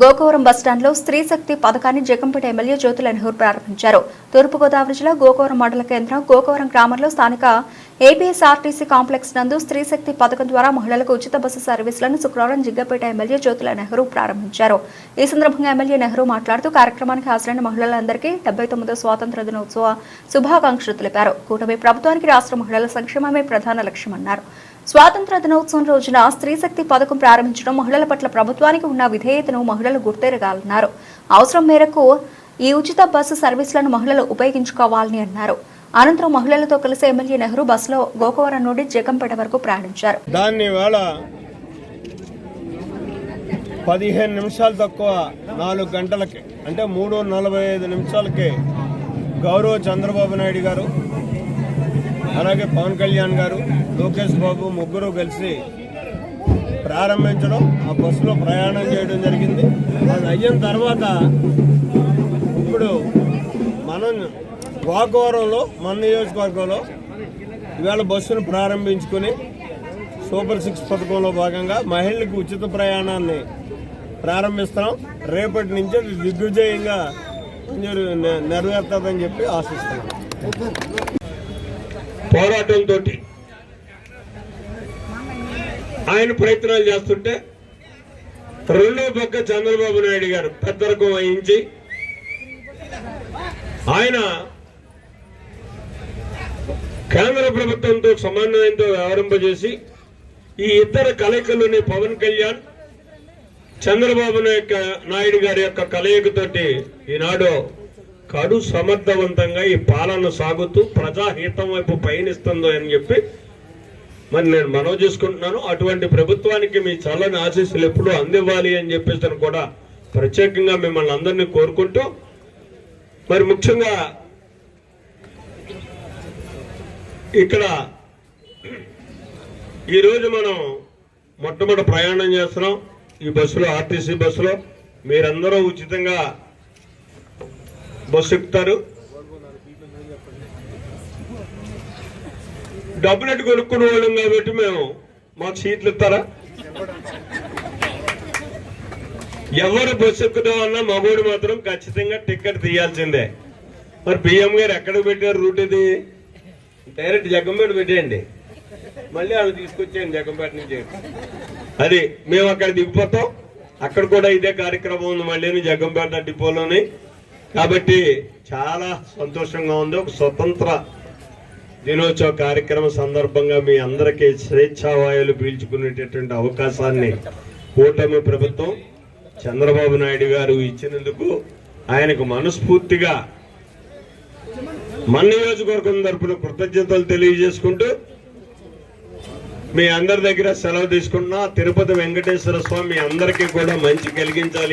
గోకవరం బస్టాండ్లో స్త్రీ శక్తి పథకాన్ని జగంపేట ఎమ్మెల్యే జ్యోతుల నెహ్రూ ప్రారంభించారు. తూర్పుగోదావరి జిల్లా గోకవరం మండల కేంద్రం గోకవరం గ్రామంలో స్థానిక ఏపీఎస్ఆర్టీసీ కాంప్లెక్స్ నందు స్త్రీశక్తి పథకం ద్వారా మహిళలకు ఉచిత బస్సు సర్వీసులను శుక్రవారం జిగ్గపేట ఎమ్మెల్యే జ్యోతుల నెహ్రూ ప్రారంభించారు. ఈ సందర్భంగా ఎమ్మెల్యే నెహ్రూ మాట్లాడుతూ కార్యక్రమానికి హాజరైన మహిళలందరికీ డెబ్బై తొమ్మిదో స్వాతంత్ర దినోత్సవ శుభాకాంక్షలు తెలిపారు. కూటమి ప్రభుత్వానికి రాష్ట్ర మహిళల సంక్షేమమే ప్రధాన లక్ష్యమన్నారు. స్వాతంత్ర దినోత్సవం రోజున స్త్రీ శక్తి పథకం ప్రారంభించడం మహిళల పట్ల ప్రభుత్వానికి ఉన్న విధేయతను మహిళలు గుర్తెరగాలన్నారు. అవసరం మేరకు ఈ ఉచిత బస్సు సర్వీసులను మహిళలు ఉపయోగించుకోవాలని అన్నారు. అనంతరం మహిళలతో కలిసి ఎమ్మెల్యే నెహ్రూ బస్సులో గోకవరం నుండి జగంపేట వరకు ప్రయాణించారు. దాన్ని ఇవాళ పదిహేను నిమిషాలు తక్కువ నాలుగు గంటలకి అంటే మూడు నలభై ఐదు నిమిషాలకి గౌరవ చంద్రబాబు నాయుడు గారు అలాగే పవన్ కళ్యాణ్ గారు లోకేష్ బాబు ముగ్గురు కలిసి ప్రారంభించడం ఆ బస్సులో ప్రయాణం చేయడం జరిగింది. అది అయిన తర్వాత ఇప్పుడు మనం గోకవరంలో మన నియోజకవర్గంలో ఇవాళ బస్సును ప్రారంభించుకొని సూపర్ సిక్స్ పథకంలో భాగంగా మహిళలకు ఉచిత ప్రయాణాన్ని ప్రారంభిస్తున్నాం. రేపటి నుంచి దిగ్విజయంగా మీరు నె- నెరవేరుతుందని చెప్పి ఆశిస్తున్నాం. పోరాటంతో ఆయన ప్రయత్నాలు చేస్తుంటే రెండో పక్క చంద్రబాబు నాయుడు గారు పెద్దరకం వహించి ఆయన కేంద్ర ప్రభుత్వంతో సమన్వయంతో వ్యవహరింపజేసి ఈ ఇద్దరు కలయికలోని పవన్ కళ్యాణ్ చంద్రబాబు నాయక- నాయుడు గారి యొక్క కలయికతోటి ఈనాడు కడు సమర్థవంతంగా ఈ పాలన సాగుతూ ప్రజాహితం వైపు పయనిస్తుందో అని చెప్పి మరి నేను మనవి చేసుకుంటున్నాను. అటువంటి ప్రభుత్వానికి మీ చల్లని ఆశీస్సులు ఎప్పుడూ అందివ్వాలి అని చెప్పేసి కూడా ప్రత్యేకంగా మిమ్మల్ని అందరినీ కోరుకుంటూ మరి ముఖ్యంగా ఇక్కడ ఈరోజు మనం మొట్టమొదటి ప్రయాణం చేస్తున్నాం. ఈ బస్సులో ఆర్టీసీ బస్సులో. మీరందరూ ఉచితంగా బస్సు ఎక్కుతారు. డబ్బులెట్ కొనుక్కునే వాళ్ళం కాబట్టి మేము మాకు సీట్లు ఇస్తారా? ఎవరు బస్సు ఎక్కుదామన్నా మగోడు మాత్రం ఖచ్చితంగా టికెట్ తీయాల్సిందే. మరి పిఎం గారు ఎక్కడికి పెట్టారు రూట్ ఇది? డైరెక్ట్ జగ్గంపేట పెట్టేయండి. మళ్ళీ వాళ్ళు తీసుకొచ్చేయండి జగ్గంపేట నుంచి. అది మేము అక్కడ దిగిపోతాం. అక్కడ కూడా ఇదే కార్యక్రమం ఉంది మళ్ళీ జగ్గంపేట డిపోలోని. కాబట్టి చాలా సంతోషంగా ఉంది. ఒక స్వతంత్ర దినోత్సవ కార్యక్రమ సందర్భంగా మీ అందరికీ స్వేచ్ఛావాయులు పీల్చుకునేటటువంటి అవకాశాన్ని కూటమి ప్రభుత్వం చంద్రబాబు నాయుడు గారు ఇచ్చినందుకు ఆయనకు మనస్ఫూర్తిగా మన నియోజకవర్గం తరపున కృతజ్ఞతలు తెలియజేసుకుంటూ మీ అందరి దగ్గర సెలవు తీసుకున్నా తిరుపతి వెంకటేశ్వర స్వామి అందరికీ కూడా మంచి కలిగించాలి.